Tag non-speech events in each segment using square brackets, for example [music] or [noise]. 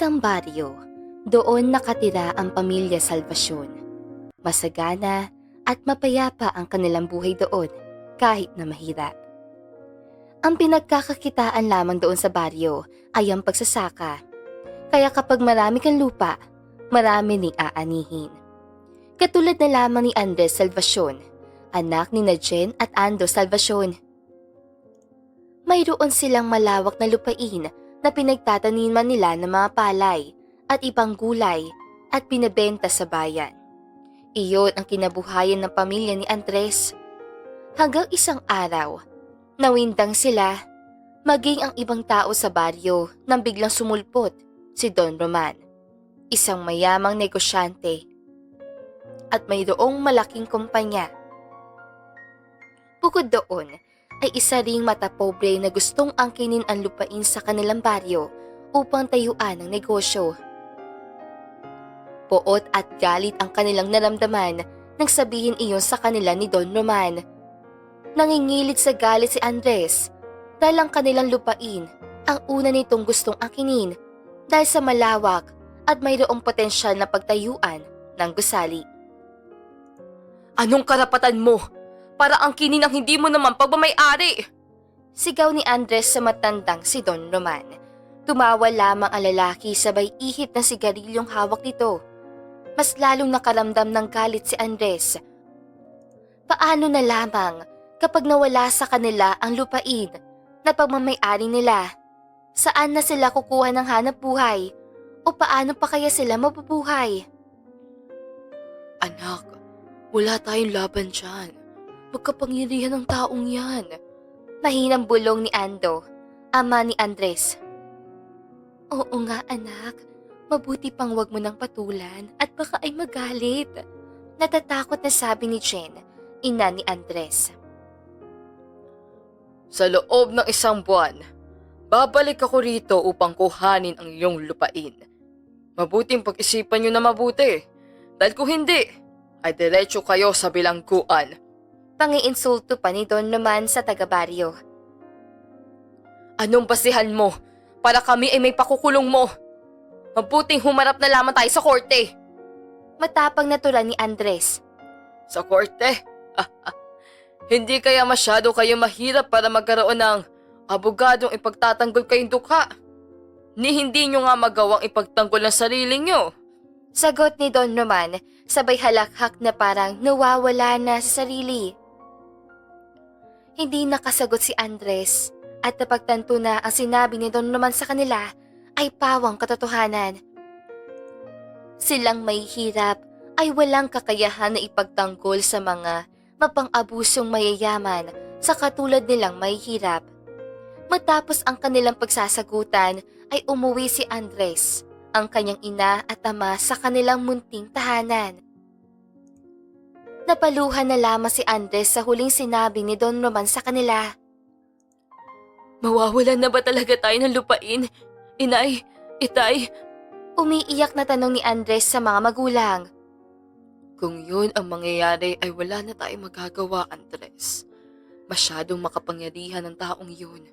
isang baryo, doon nakatira ang pamilya Salvacion. Masagana at mapayapa ang kanilang buhay doon kahit na mahirap. Ang pinagkakakitaan lamang doon sa baryo ay ang pagsasaka. Kaya kapag marami kang lupa, marami ning aanihin. Katulad na lamang ni Andres Salvacion, anak ni Najen at Ando Salvacion. Mayroon silang malawak na lupain na pinagtataniman nila ng mga palay at ibang gulay at pinabenta sa bayan. Iyon ang kinabuhayan ng pamilya ni Andres. Hanggang isang araw, nawindang sila, maging ang ibang tao sa baryo nang biglang sumulpot si Don Roman, isang mayamang negosyante at mayroong malaking kumpanya. Bukod doon, ay isa ring matapobre na gustong angkinin ang lupain sa kanilang baryo upang tayuan ang negosyo. Poot at galit ang kanilang naramdaman nang sabihin iyon sa kanila ni Don Roman. Nangingilit sa galit si Andres dahil ang kanilang lupain ang una nitong gustong angkinin dahil sa malawak at mayroong potensyal na pagtayuan ng gusali. Anong karapatan mo para angkinin ang hindi mo naman pagmamayari? Sigaw ni Andres sa matandang si Don Roman. Tumawa lamang ang lalaki sabay ihip ng sigarilyong hawak nito. Mas lalong nakaramdam ng galit si Andres. Paano na lamang kapag nawala sa kanila ang lupain na pagmamayari nila? Saan na sila kukuha ng hanap buhay? O paano pa kaya sila mabubuhay? Anak, wala tayong laban dyan. Magkapangyarihan ng taong yan. Mahinang bulong ni Ando, ama ni Andres. Oo nga anak, mabuti pang wag mo nang patulan at baka ay magalit. Natatakot na sabi ni Jen, ina ni Andres. Sa loob ng isang buwan, babalik ako rito upang kuhanin ang iyong lupain. Mabuting pag-isipan niyo na mabuti. Dahil kung hindi, ay diretso kayo sa bilangguan. Pangiinsulto pa ni Don naman sa taga-baryo. Anong basihan mo para kami ay may pakukulong mo? Mabuting humarap na lamang tayo sa korte. Matapang na tula ni Andres. Sa korte? Hindi kaya masyado kayo mahirap para magkaroon ng abogadong ipagtatanggol kayong dukha. Ni hindi nyo nga magawang ipagtanggol ang sarili nyo. Sagot ni Don Roman, sabay halakhak na parang nawawala na sa sarili. Hindi nakasagot si Andres at napagtanto na ang sinabi ni Don Roman sa kanila ay pawang katotohanan. Silang may hirap ay walang kakayahan na ipagtanggol sa mga mapang-abusong mayayaman sa katulad nilang may hirap. Matapos ang kanilang pagsasagutan ay umuwi si Andres ang kanyang ina at ama sa kanilang munting tahanan. Napaluhan na lamang si Andres sa huling sinabi ni Don Roman sa kanila. Mawawalan na ba talaga tayo ng lupain? Inay, itay, Umiiyak na tanong ni Andres sa mga magulang. kung yun ang mangyayari ay wala na tayong magagawa, Andres. Masyadong makapangyarihan ng taong yun.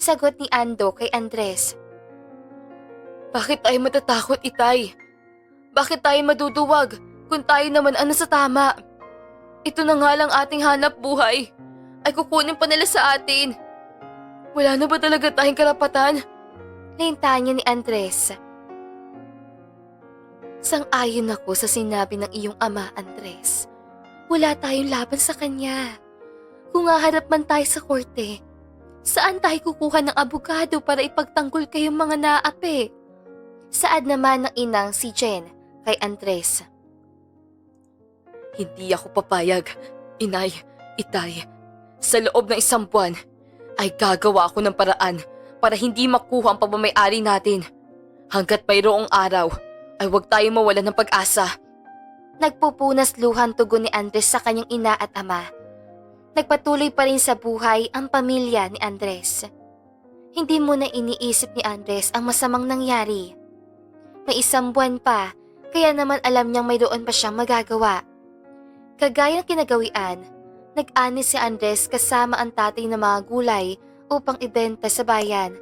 Sagot ni Ando kay Andres. Bakit tayo matatakot, itay? Bakit tayo maduduwag kung tayo naman ang nasa tama? Ito na nga lang ating hanap buhay. Ay kukunin pa nila sa atin. Wala na ba talaga tayong karapatan? Naintahan niya ni Andres. Sang-ayon ako sa sinabi ng iyong ama, Andres. Wala tayong laban sa kanya. Kung haharap man tayo sa korte, saan tayo kukuha ng abogado para ipagtanggol kayong mga naapi? Saad naman ng inang si Jen kay Andres. Hindi ako papayag. Inay, itay, sa loob ng isang buwan ay gagawa ako ng paraan para hindi makuha ang pagmamayari natin. Hanggat mayroong araw ay huwag tayo mawala ng pag-asa. Nagpupunas luhan tugon ni Andres sa kanyang ina at ama. Nagpatuloy pa rin sa buhay ang pamilya ni Andres. Hindi mo na iniisip ni Andres ang masamang nangyari. May isang buwan pa, kaya naman alam niyang mayroon pa siyang magagawa. Kagaya kinagawian, nag-ani si Andres kasama ang tatay ng mga gulay upang ibenta sa bayan.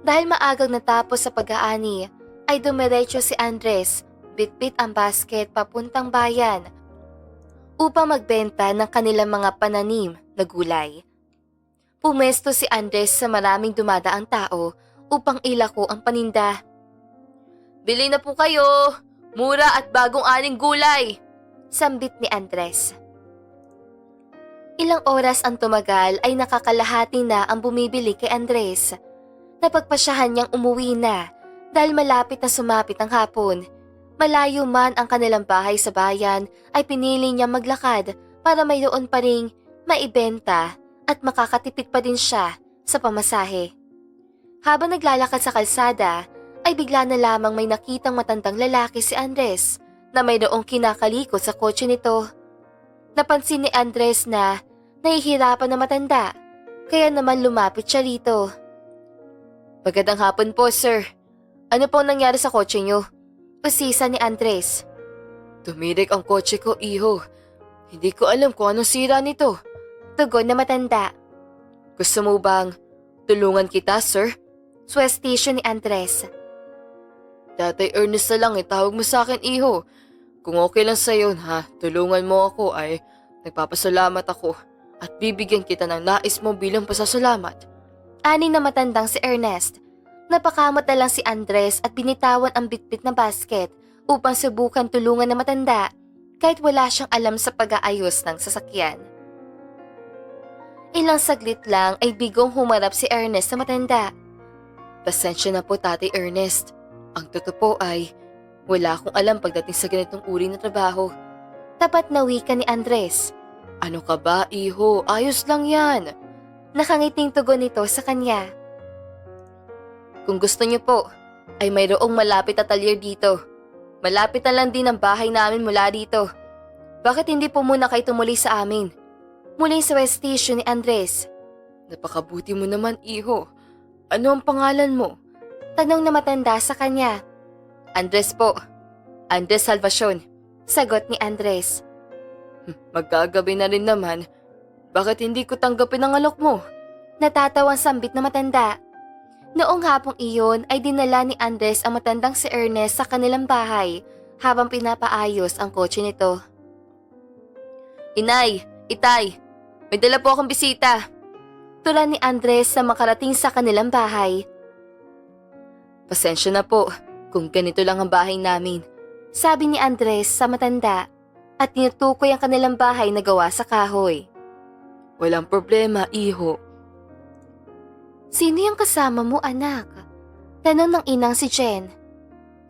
Dahil maagang natapos sa pag-aani, ay dumiretso si Andres, bitbit ang basket papuntang bayan upang magbenta ng kanilang mga pananim na gulay. Pumesto si Andres sa maraming dumadaang tao upang ilako ang paninda. Bili na po kayo! Mura at bagong aning gulay! Sambit ni Andres. Ilang oras ang tumagal ay nakakalahati na ang bumibili kay Andres. Napagpasyahan niyang umuwi na dahil malapit na sumapit ang hapon. Malayo man ang kanilang bahay sa bayan ay pinili niyang maglakad para mayroon pa ring maibenta at makakatipid pa din siya sa pamasahe. Habang naglalakad sa kalsada, ay bigla na lamang may nakitang matandang lalaki si Andres na mayroong kinakalikot sa kotse nito. Napansin ni Andres na nahihirapan na matanda, kaya naman lumapit siya rito. Magandang hapon po, sir. Ano pong nangyari sa kotse niyo? Usisa ni Andres. Tumirik ang kotse ko, iho. Hindi ko alam kung anong sira nito. Tugon na matanda. Gusto mo bang tulungan kita, sir? Swestisyo ni Andres. Tatay Ernest na lang itawag mo sa akin, iho. Kung okay lang sa'yo, ha, tulungan mo ako ay nagpapasalamat ako at bibigyan kita ng nais mo bilang pasasalamat. Ani na matandang si Ernest. Napakamot na lang si Andres at binitawan ang bitbit na basket upang subukan tulungan na matanda kahit wala siyang alam sa pag-aayos ng sasakyan. Ilang saglit lang ay bigong humarap si Ernest sa matanda. Pasensya na po, Tatay Ernest. Ang totoo po ay wala akong alam pagdating sa ganitong uri na trabaho. Tapat na wika ni Andres. Ano ka ba, iho? Ayos lang yan. Nakangiting tugon nito sa kanya. Kung gusto niyo po, ay mayroong malapit na talyer dito. Malapit na lang din ang bahay namin mula dito. Bakit hindi po muna kayo tumuli sa amin? Muling sa westisyo ni Andres. Napakabuti mo naman, iho. Ano ang pangalan mo? Tanong na matanda sa kanya. Andres po. Andres Salvacion. Sagot ni Andres. Hmm, Magkagabi na rin naman. Bakit hindi ko tanggapin ang alok mo? Natatawang sambit na matanda. Noong hapong iyon ay dinala ni Andres ang matandang si Ernest sa kanilang bahay habang pinapaayos ang kotse nito. Inay, itay, may dala po akong bisita. Tula ni Andres sa makarating sa kanilang bahay. Pasensya na po kung ganito lang ang bahay namin. Sabi ni Andres sa matanda at tinutukoy ang kanilang bahay na gawa sa kahoy. Walang problema, iho. Sino yung kasama mo anak? Tanong ng inang si Jen.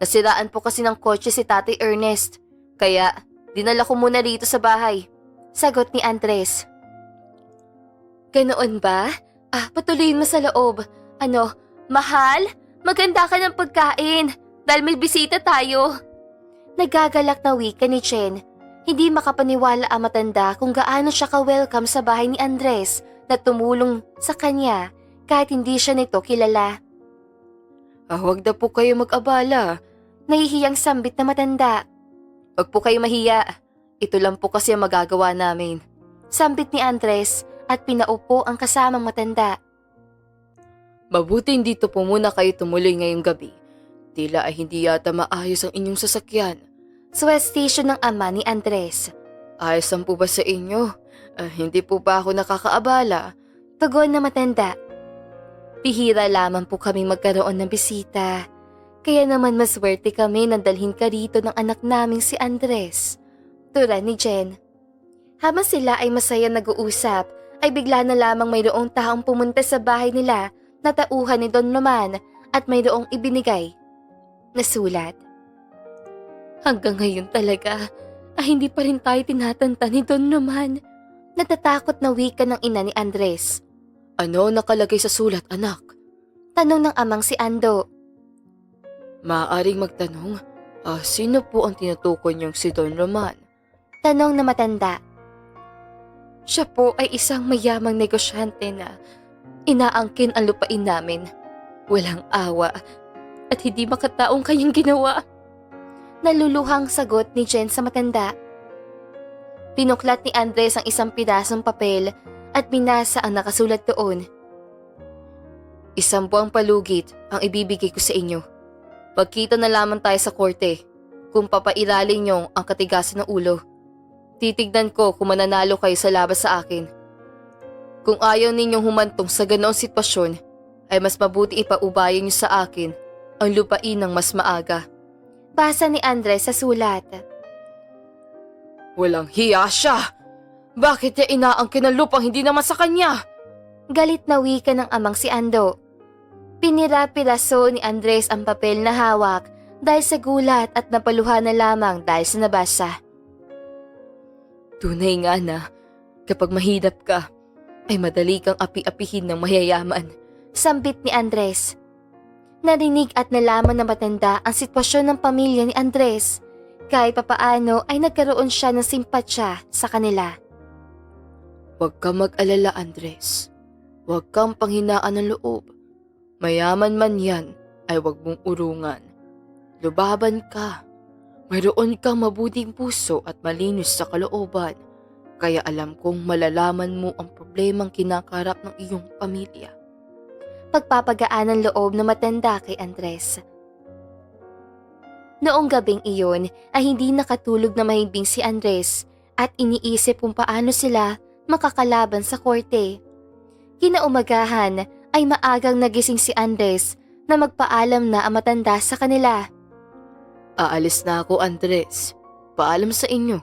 Nasiraan po kasi ng kotse si Tatay Ernest. Kaya, dinala ko muna rito sa bahay. Sagot ni Andres. Ganoon ba? Ah, patuloyin mo sa loob. Ano, mahal? Maganda ka ng pagkain dahil may bisita tayo. Nagagalak na wika ni Chen. Hindi makapaniwala ang matanda kung gaano siya ka-welcome sa bahay ni Andres na tumulong sa kanya kahit hindi siya nito kilala. Ah, huwag na po kayo mag-abala. Nahihiyang sambit na matanda. Huwag po kayo mahiya. Ito lang po kasi ang magagawa namin. Sambit ni Andres at pinaupo ang kasamang matanda. Mabuti dito po muna kayo tumuloy ngayong gabi. Tila ay hindi yata maayos ang inyong sasakyan. Swestation ng ama ni Andres. Ayos lang po ba sa inyo? Ah, hindi po ba ako nakakaabala? Tugon na matanda. Bihira lamang po kami magkaroon ng bisita. Kaya naman maswerte kami na dalhin ka rito ng anak naming si Andres. Tura ni Jen. Habang sila ay masaya nag-uusap, ay bigla na lamang mayroong taong pumunta sa bahay nila na tauhan ni Don Roman at mayroong ibinigay na sulat. Hanggang ngayon talaga ay hindi pa rin tayo tinatanta ni Don Roman. Natatakot na wika ng ina ni Andres. Ano nakalagay sa sulat, anak? Tanong ng amang si Ando. Maaaring magtanong, ah, sino po ang tinutukoy niyong si Don Roman? Tanong na matanda. Siya po ay isang mayamang negosyante na inaangkin ang lupain namin. Walang awa at hindi makataong kanyang ginawa. Naluluhang sagot ni Jen sa matanda. Pinuklat ni Andres ang isang pidasong papel at binasa ang nakasulat doon. Isang buwang palugit ang ibibigay ko sa inyo. Pagkita na lamang tayo sa korte kung papairalin nyo ang katigasan ng ulo. Titignan ko kung mananalo kayo sa labas sa akin. Kung ayaw ninyong humantong sa ganoong sitwasyon, ay mas mabuti ipaubayan nyo sa akin ang lupain ng mas maaga. Basa ni Andres sa sulat. Walang hiya siya! Bakit niya inaangkin ang lupang hindi naman sa kanya? Galit na wika ng amang si Ando. Pinira-piraso ni Andres ang papel na hawak dahil sa gulat at napaluha na lamang dahil sa nabasa. Tunay nga na, kapag mahirap ka, ay madali kang api-apihin ng mayayaman. Sambit ni Andres. Narinig at nalaman na matanda ang sitwasyon ng pamilya ni Andres. Kahit papaano ay nagkaroon siya ng simpatsya sa kanila. Huwag kang mag-alala, Andres. Huwag kang panghinaan ng loob. Mayaman man yan, ay huwag mong urungan. Lubaban ka. Mayroon kang mabuting puso at malinis sa kalooban. Kaya alam kong malalaman mo ang problemang kinakarap ng iyong pamilya. Pagpapagaan ng loob na matanda kay Andres. Noong gabing iyon ay hindi nakatulog na mahimbing si Andres at iniisip kung paano sila makakalaban sa korte. Kinaumagahan ay maagang nagising si Andres na magpaalam na ang matanda sa kanila. Aalis na ako, Andres. Paalam sa inyo.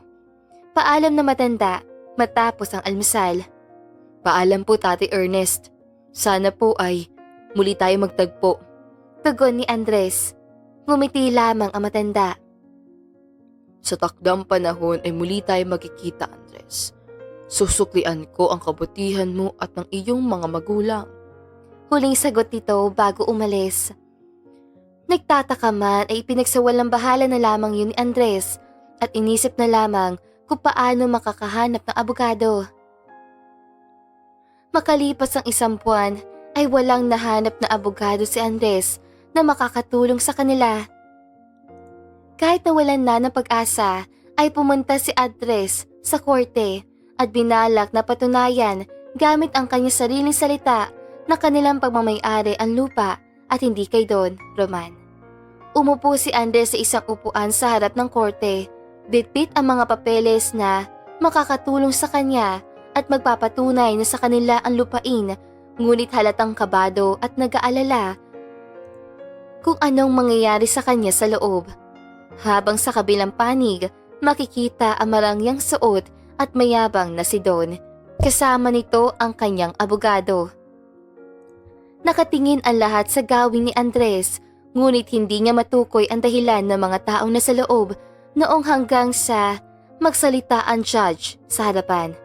Paalam na matanda matapos ang almusal. Paalam po, Tati Ernest. Sana po ay muli tayo magtagpo. Tugon ni Andres. Ngumiti lamang ang matanda. Sa takdang panahon ay muli tayo magkikita, Andres. Susuklian ko ang kabutihan mo at ng iyong mga magulang. Huling sagot nito bago umalis. Nagtataka man ay pinagsawalang bahala na lamang yun ni Andres at inisip na lamang kung paano makakahanap ng abogado. Makalipas ang isang buwan ay walang nahanap na abogado si Andres na makakatulong sa kanila. Kahit nawalan na ng pag-asa ay pumunta si Andres sa korte at binalak na patunayan gamit ang kanyang sariling salita na kanilang pagmamayari ang lupa at hindi kay Don Roman. Umupo si Andres sa isang upuan sa harap ng korte. Bitbit ang mga papeles na makakatulong sa kanya at magpapatunay na sa kanila ang lupain ngunit halatang kabado at nag-aalala kung anong mangyayari sa kanya sa loob. Habang sa kabilang panig, makikita ang marangyang suot at mayabang na si Don. Kasama nito ang kanyang abogado. Nakatingin ang lahat sa gawin ni Andres, ngunit hindi niya matukoy ang dahilan ng mga taong nasa loob noong hanggang sa magsalita ang judge sa harapan.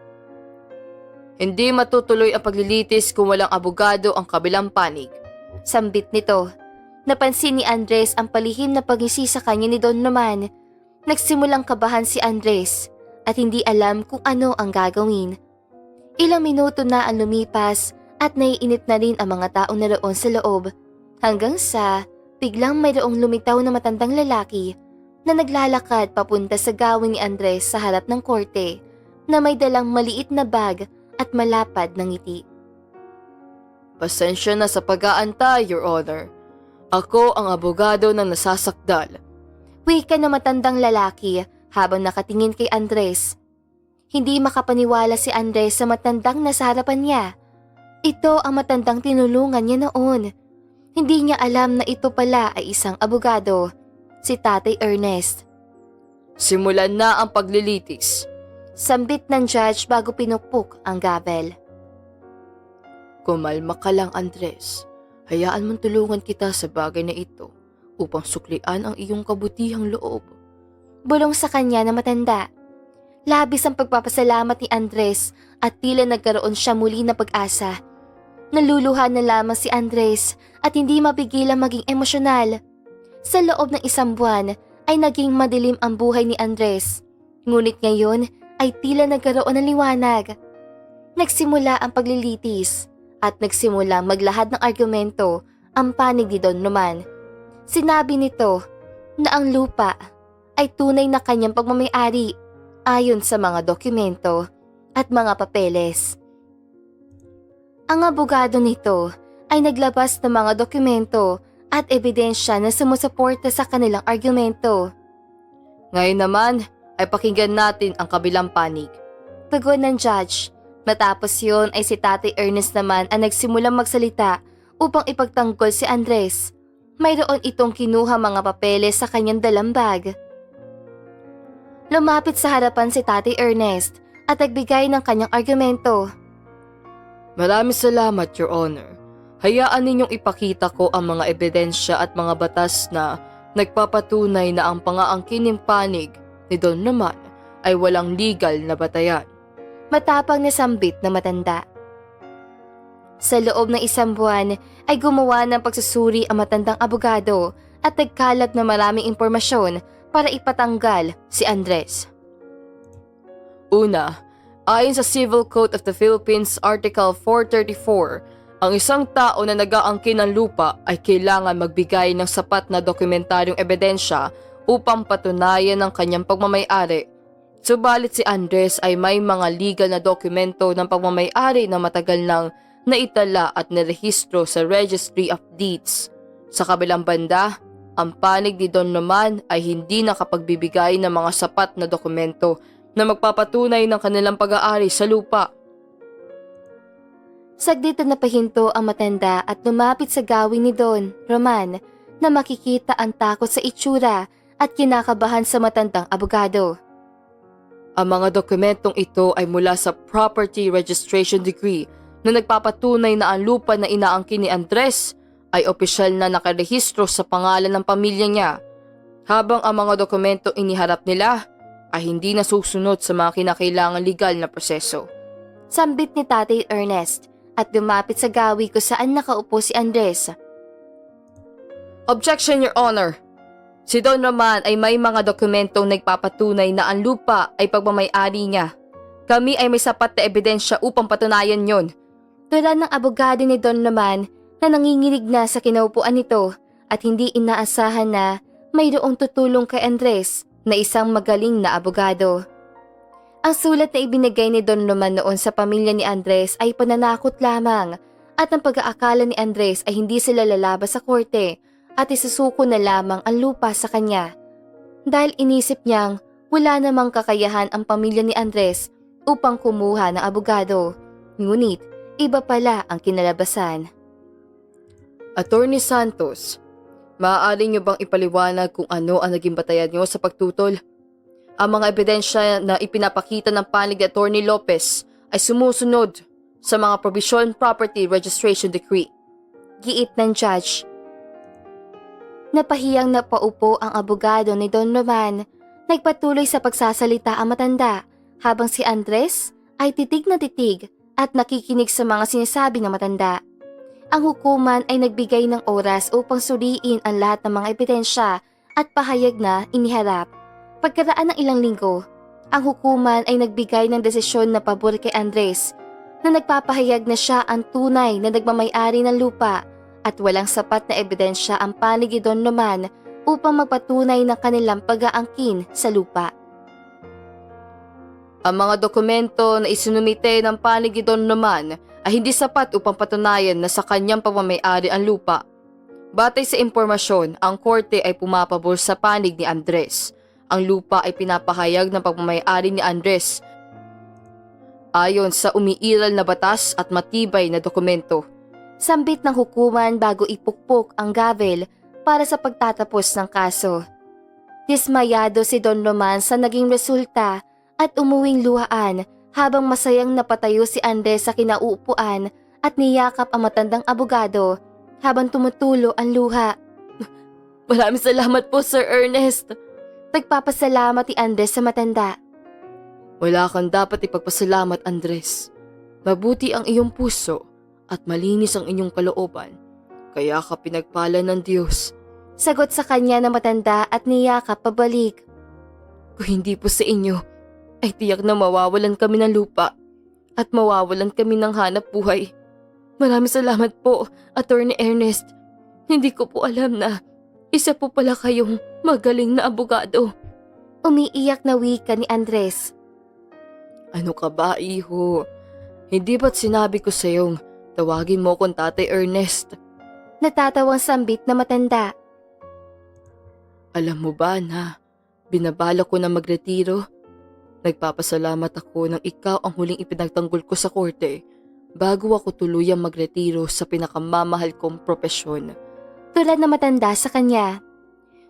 Hindi matutuloy ang paglilitis kung walang abogado ang kabilang panig. Sambit nito. Napansin ni Andres ang palihim na pagisi sa kanya ni Don naman. Nagsimulang kabahan si Andres at hindi alam kung ano ang gagawin. Ilang minuto na ang lumipas at naiinit na rin ang mga taong naroon sa loob hanggang sa biglang mayroong lumitaw na matandang lalaki na naglalakad papunta sa gawin ni Andres sa harap ng korte na may dalang maliit na bag at malapad na ngiti. Pasensya na sa pag-aantay, Your Honor. Ako ang abogado ng nasasakdal. Wika na matandang lalaki habang nakatingin kay Andres. Hindi makapaniwala si Andres sa matandang nasa harapan niya. Ito ang matandang tinulungan niya noon. Hindi niya alam na ito pala ay isang abogado, si Tatay Ernest. Simulan na ang paglilitis. Sambit ng judge bago pinukpok ang gavel. Kumalma ka lang, Andres. Hayaan mong tulungan kita sa bagay na ito upang suklian ang iyong kabutihang loob. Bulong sa kanya na matanda. Labis ang pagpapasalamat ni Andres at tila nagkaroon siya muli na pag-asa. Naluluha na lamang si Andres at hindi mapigilang maging emosyonal. Sa loob ng isang buwan ay naging madilim ang buhay ni Andres. Ngunit ngayon ay tila nagkaroon ng liwanag. Nagsimula ang paglilitis at nagsimulang maglahad ng argumento ang panig ni Don Roman. Sinabi nito na ang lupa ay tunay na kanyang pagmamayari ayon sa mga dokumento at mga papeles. Ang abogado nito ay naglabas ng mga dokumento at ebidensya na sumusuporta sa kanilang argumento. Ngayon naman ay pakinggan natin ang kabilang panig. Tugon ng judge. Matapos yun ay si Tatay Ernest naman ang nagsimulang magsalita upang ipagtanggol si Andres. Mayroon itong kinuha mga papeles sa kanyang dalang bag. Lumapit sa harapan si Tatay Ernest at nagbigay ng kanyang argumento. Maraming salamat, Your Honor. Hayaan ninyong ipakita ko ang mga ebidensya at mga batas na nagpapatunay na ang pangaangkining panig ni Don naman ay walang legal na batayan. Matapang na sambit na matanda. Sa loob ng isang buwan ay gumawa ng pagsusuri ang matandang abogado at nagkalat na maraming impormasyon para ipatanggal si Andres. Una, ayon sa Civil Code of the Philippines Article 434, ang isang tao na nag-aangkin ng lupa ay kailangan magbigay ng sapat na dokumentaryong ebidensya upang patunayan ang kanyang pagmamayari. Subalit si Andres ay may mga legal na dokumento ng pagmamayari na matagal nang naitala at nirehistro sa Registry of Deeds. Sa kabilang banda, ang panig ni Don naman ay hindi nakapagbibigay ng mga sapat na dokumento na magpapatunay ng kanilang pag-aari sa lupa. Saglit na napahinto ang matanda at lumapit sa gawin ni Don, Roman, na makikita ang takot sa itsura at kinakabahan sa matandang abogado. Ang mga dokumentong ito ay mula sa Property Registration Decree na nagpapatunay na ang lupa na inaangkin ni Andres ay opisyal na nakarehistro sa pangalan ng pamilya niya, habang ang mga dokumentong iniharap nila ay hindi nasusunod sa mga kinakailangan legal na proseso. Sambit ni Tatay Ernest at lumapit sa gawi ko saan nakaupo si Andres. Objection, Your Honor! Si Don Roman ay may mga dokumentong nagpapatunay na ang lupa ay pagmamayari niya. Kami ay may sapat na ebidensya upang patunayan yon. Tulad ng abogado ni Don naman na nanginginig na sa kinaupuan nito at hindi inaasahan na mayroong tutulong kay Andres na isang magaling na abogado. Ang sulat na ibinigay ni Don Roman noon sa pamilya ni Andres ay pananakot lamang at ang pag-aakala ni Andres ay hindi sila lalabas sa korte at isusuko na lamang ang lupa sa kanya. Dahil inisip niyang wala namang kakayahan ang pamilya ni Andres upang kumuha ng abogado. Ngunit iba pala ang kinalabasan. Attorney Santos, maaari niyo bang ipaliwanag kung ano ang naging batayan niyo sa pagtutol? Ang mga ebidensya na ipinapakita ng panig ni Attorney Lopez ay sumusunod sa mga Provision Property Registration Decree. Giit ng judge. Napahiyang napaupo ang abogado ni Don Roman. Nagpatuloy sa pagsasalita ang matanda habang si Andres ay titig na titig at nakikinig sa mga sinasabi ng matanda. Ang hukuman ay nagbigay ng oras upang suriin ang lahat ng mga ebidensya at pahayag na iniharap. Pagkaraan ng ilang linggo, ang hukuman ay nagbigay ng desisyon na pabor kay Andres na nagpapahayag na siya ang tunay na nagmamayari ng lupa at walang sapat na ebidensya ang panig ni Don naman upang magpatunay ng kanilang pag-aangkin sa lupa. Ang mga dokumento na isinumite ng panig ni Don naman ay hindi sapat upang patunayan na sa kanyang pagmamayari ang lupa. Batay sa impormasyon, ang korte ay pumapabor sa panig ni Andres. Ang lupa ay pinapahayag ng pagmamayari ni Andres ayon sa umiiral na batas at matibay na dokumento. Sambit ng hukuman bago ipukpok ang gavel para sa pagtatapos ng kaso. Dismayado si Don Roman sa naging resulta at umuwing luhaan habang masayang napatayo si Andres sa kinauupuan at niyakap ang matandang abogado habang tumutulo ang luha. [laughs] Maraming salamat po, Sir Ernest. Nagpapasalamat ni Andres sa matanda. Wala kang dapat ipagpasalamat, Andres. Mabuti ang iyong puso at malinis ang inyong kalooban. Kaya ka pinagpala ng Diyos. Sagot sa kanya ng matanda at niyakap pabalik. Kung hindi po sa inyo, ay tiyak na mawawalan kami ng lupa at mawawalan kami ng hanap buhay. Maraming salamat po, Attorney Ernest. Hindi ko po alam na isa po pala kayong magaling na abogado. Umiiyak na wika ni Andres. Ano ka ba, iho? Hindi ba't sinabi ko sa iyong tawagin mo kong Tatay Ernest? natatawang sambit na matanda. Alam mo ba na binabala ko na magretiro? Nagpapasalamat ako nang ikaw ang huling ipinagtanggol ko sa korte bago ako tuluyang magretiro sa pinakamamahal kong propesyon. Tulad na matanda sa kanya.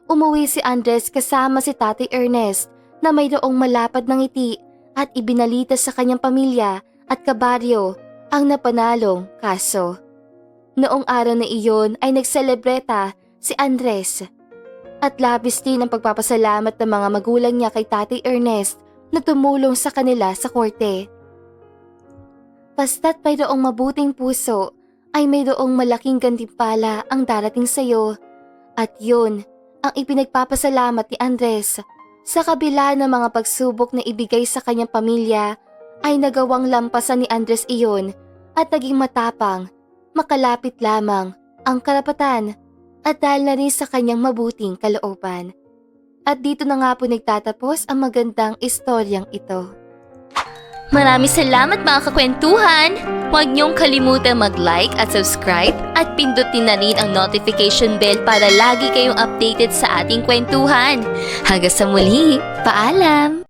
Umuwi si Andres kasama si Tati Ernest na mayroong malapad ng ngiti at ibinalita sa kanyang pamilya at kabaryo ang napanalong kaso. Noong araw na iyon ay nagselebreta si Andres at labis din ang pagpapasalamat ng mga magulang niya kay Tati Ernest na tumulong sa kanila sa korte. Basta't mayroong mabuting puso ay mayroong malaking gantimpala ang darating sa iyo. At yun ang ipinagpapasalamat ni Andres. Sa kabila ng mga pagsubok na ibigay sa kanyang pamilya, ay nagawang lampasan ni Andres iyon at naging matapang, makalapit lamang ang karapatan at dahil na rin sa kanyang mabuting kalooban. At dito na nga po nagtatapos ang magandang istoryang ito. Maraming salamat mga kakwentuhan! Huwag niyong kalimutan mag-like at subscribe at pindutin na rin ang notification bell para lagi kayong updated sa ating kwentuhan. Hanggang sa muli, paalam!